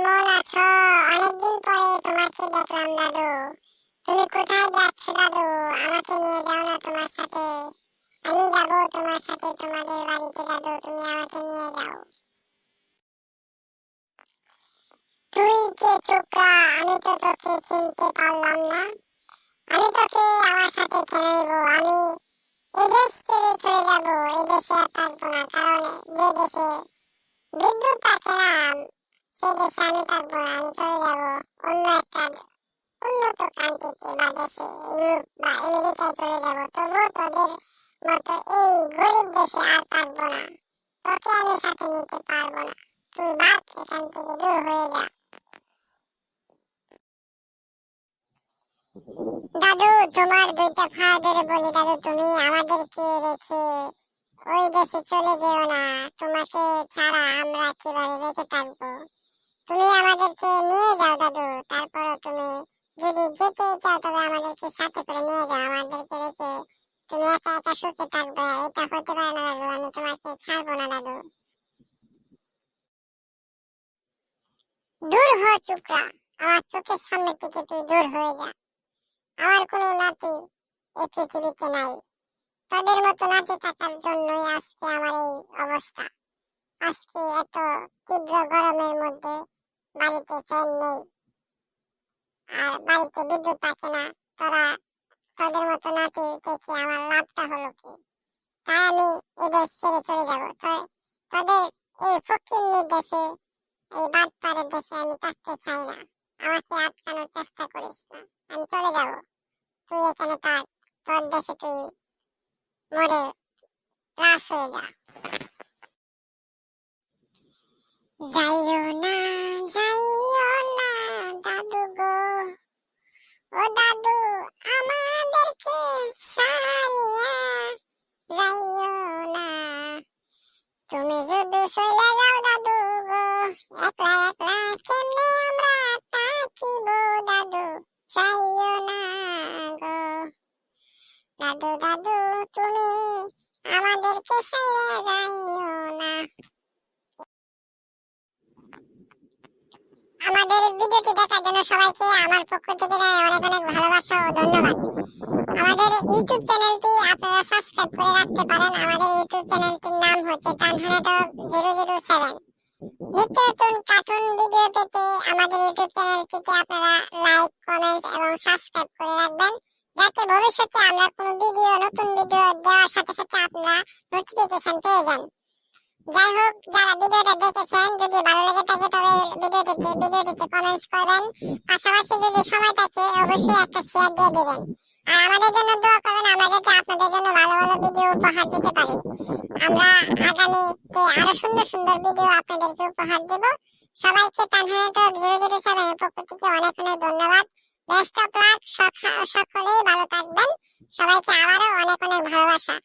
কেমন আছো? অনেকদিন পরে তোমাকে দেখলাম, দাদু। তুমি কোথায় যাচ্ছ, দাদু? আমাকে নিয়ে যাও না তোমার সাথে। আমি যাব তোমার সাথে, তোমাদের বাড়িতে, দাদু। তুমি আমাকে নিয়ে যাও। তুই কে, চোপড়া? আমি তো তোকে চিনতে পারলাম না। আমি তোকে আমার সাথে খেয়ে নেব। আমি এদেশ ছেড়ে চলে যাব। এদেশে আর থাকব না, কারণ যে দেশে বিদ্যুৎ থাকে না দেশে আমি থাকব না আমি চলে যাব, অন্য একটা উন্নত কান্ট্রিতে বা দেশে ইউরোপ বা আমেরিকায় চলে তবুও তোদের মতো এই গরিব দেশে আর থাকব না। তোকে আমি সাথে নিতে পারব না। তুই বাদ এখান থেকে দূর হয়ে যা। দাদু, তোমার দুইটা পা ধরে বলি, দাদু, তুমি আমাদেরকে রেখে ওই দেশে চলে যেও না। তোমাকে ছাড়া আমরা কীভাবে বেঁচে থাকব। তুমি আমাদেরকে নিয়ে যাও, দাদু। তারপরে তুমি যদি যেতে চাও, তবে আমাদেরকে সাথে করে নিয়ে যাও। আমাদেরকে রেখে তুমি একা একা সুখে থাকবে। এটা হতে পারে না, দাদু। আমি তোমাকে ছাড়বো না, দাদু। দূর হ, চুপড়া। আমার চোখের সামনে থেকে তুই দূর হয়ে যা। আমার কোনো নাতি এই পৃথিবীতে নাই। তাদের মতো নাতি থাকার জন্যই আজকে আমার এই অবস্থা। আজকে এত তীব্র গরমের মধ্যে বাড়িতে ফ্যান নেই। আর বাড়িতে বিদ্যুৎ থাকে না। তোরা তোদের মতো নাতি থেকে আমার লাভটা হলো কি? তাই আমি এদেশ ছেড়ে চলে যাব। তোদের এই ফকির দেশে এই বাটপাড়ের দেশে আমি থাকতে চাই না। আমাকে আটকানোর চেষ্টা করিস না। আমি চলে যাব। তুই এখানে থাক। তোর দেশে তুই মরে লাশ হয়ে যা। যাইও তুমি যদি চলে যাও দাদু গো, একলা একলা কেমনে আমরা থাকিব দাদু? চাইও না গো। দাদু দাদু, তুমি আমাদেরকে ছেড়ে যাইও না। আমাদের ভিডিওটি দেখার জন্য সবাইকে আমার পক্ষ থেকে অনেক অনেক ভালোবাসা ও ধন্যবাদ। আমাদের ইউটিউব চ্যানেলটি আপনারা সাবস্ক্রাইব করে রাখতে পারেন। আমাদের ইউটিউব চ্যানেলটির নাম হচ্ছে তানহানাটক জিরো জিরো সেভেন নিত্য নতুন কার্টুন ভিডিও পেতে আমাদের ইউটিউব চ্যানেলটিতে আপনারা লাইক কমেন্ট এবং সাবস্ক্রাইব করে রাখবেন। যাতে ভবিষ্যতে আমরা কোনো ভিডিও নতুন ভিডিও দেওয়ার সাথে সাথে আপনারা নোটিফিকেশন পেয়ে যান। যাই হোক যারা ভিডিওটা দেখেছেন, যদি ভালো লেগে থাকে, তবে ভিডিওটিতে ভিডিওটিতে কমেন্টস করবেন। পাশাপাশি যদি সময় থাকে, অবশ্যই একটা শেয়ার দিয়ে দিবেন। আর আমাদের জন্য দোয়া করবেন, আমরা যাতে আপনাদের জন্য ভালো ভালো ভিডিও উপহার দিতে পারি। আমরা আগামীতে আরও সুন্দর সুন্দর ভিডিও আপনাদেরকে উপহার দেব। সবাইকে তানহানাটক জিরো জিরো সেভেনের পক্ষ থেকে অনেক অনেক ধন্যবাদ। বেস্ট অফ লাক সকলেই ভালো থাকবেন। সবাইকে আবারও অনেক অনেক ভালোবাসা।